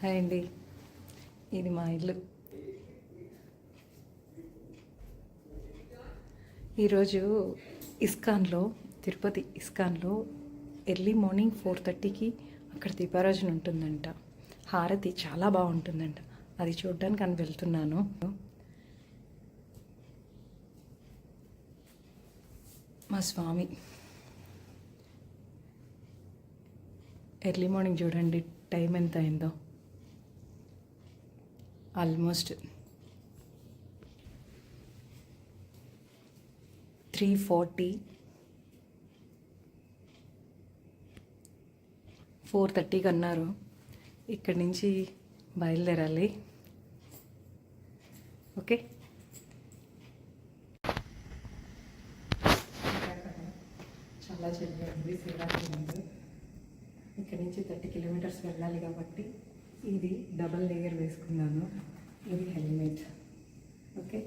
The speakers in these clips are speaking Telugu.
హాయ్ అండి. ఇది మా ఇల్లు. ఈరోజు ఇస్కాన్లో తిరుపతి ఇస్కాన్లో ఎర్లీ మార్నింగ్ ఫోర్ థర్టీకి అక్కడ దీపారాజన ఉంటుందంట. హారతి చాలా బాగుంటుందంట. అది చూడడానికి అని వెళ్తున్నాను. మా స్వామి. ఎర్లీ మార్నింగ్ చూడండి టైం ఎంత అయిందో. ఆల్మోస్ట్ త్రీ ఫార్టీ ఫోర్ థర్టీకి అన్నారు ఇక్కడి నుంచి బయలుదేరాలి. ఓకే? చాలా చదివి శివరాత్రి ముందు ఇక్కడ నుంచి థర్టీ కిలోమీటర్స్ వెళ్ళాలి కాబట్టి ఇది డబల్ లేయర్ వేసుకున్నాను. ఇది helmet. Okay?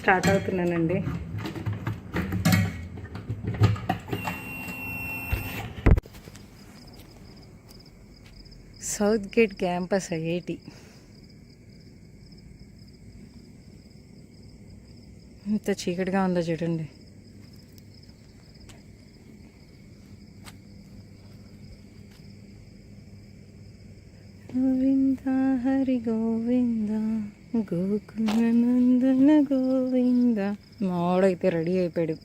Start అవుతున్నానండి. South gate campus IIT. ఇంత చీకటిగా ఉందో చూడండి. గోవింద హరి గోవింద గోకుల నందన గోవింద. మావాడైతే రెడీ అయిపోయాడు.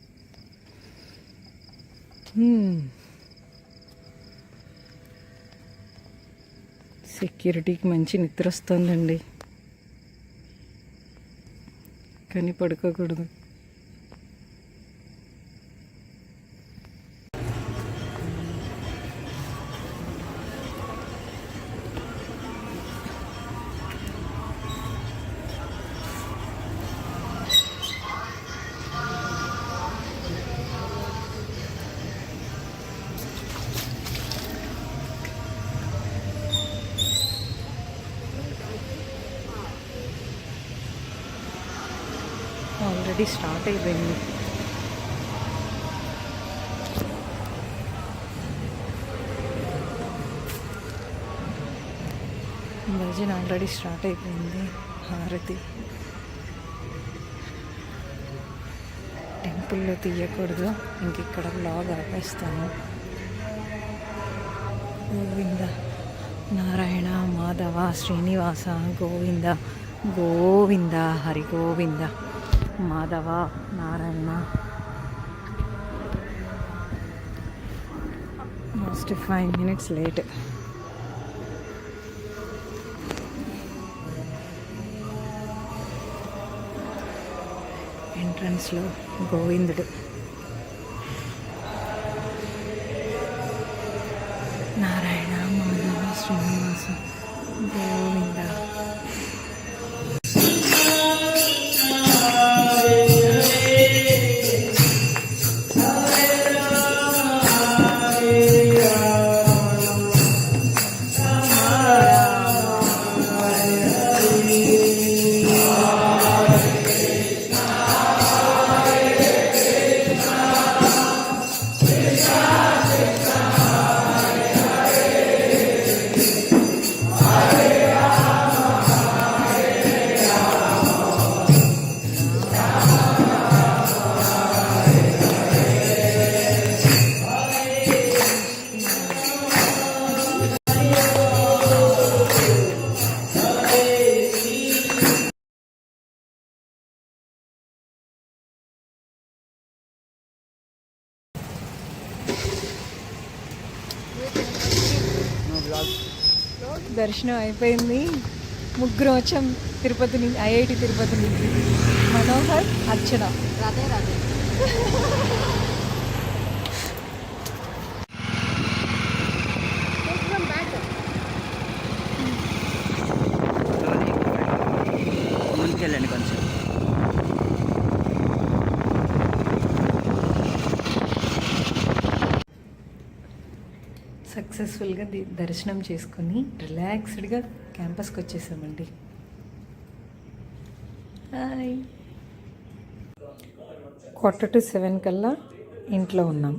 సెక్యూరిటీకి మంచి నిద్ర వస్తుందండి. కానీ పడుకోకూడదు ఆల్రెడీ స్టార్ట్ అయిపోయింది. భజన ఆల్రెడీ స్టార్ట్ అయిపోయింది హారతి. టెంపుల్లో తీయకూడదు ఇంక ఇక్కడ blog ఆపేస్తాను. Govinda Narayana Madhava Srinivasa Govinda Govinda Hari Govinda. Madhava Narayana. Most five minutes late ఎంట్రన్స్లో గోవిందుడు. నారాయణ మాధవ శ్రీనివాస గోవింద. దర్శనం అయిపోయింది. ముగ్గురు వచ్చాం తిరుపతి నుంచి ఐఐటి తిరుపతి నుంచి. మనోహర్ అర్చన. రాధే రాధే. సక్సెస్ఫుల్గా దర్శనం చేసుకుని రిలాక్స్డ్గా క్యాంపస్కి వచ్చేసామండి. హాయ్ క్వార్టర్ టు సెవెన్ కల్లా ఇంట్లో ఉన్నాం.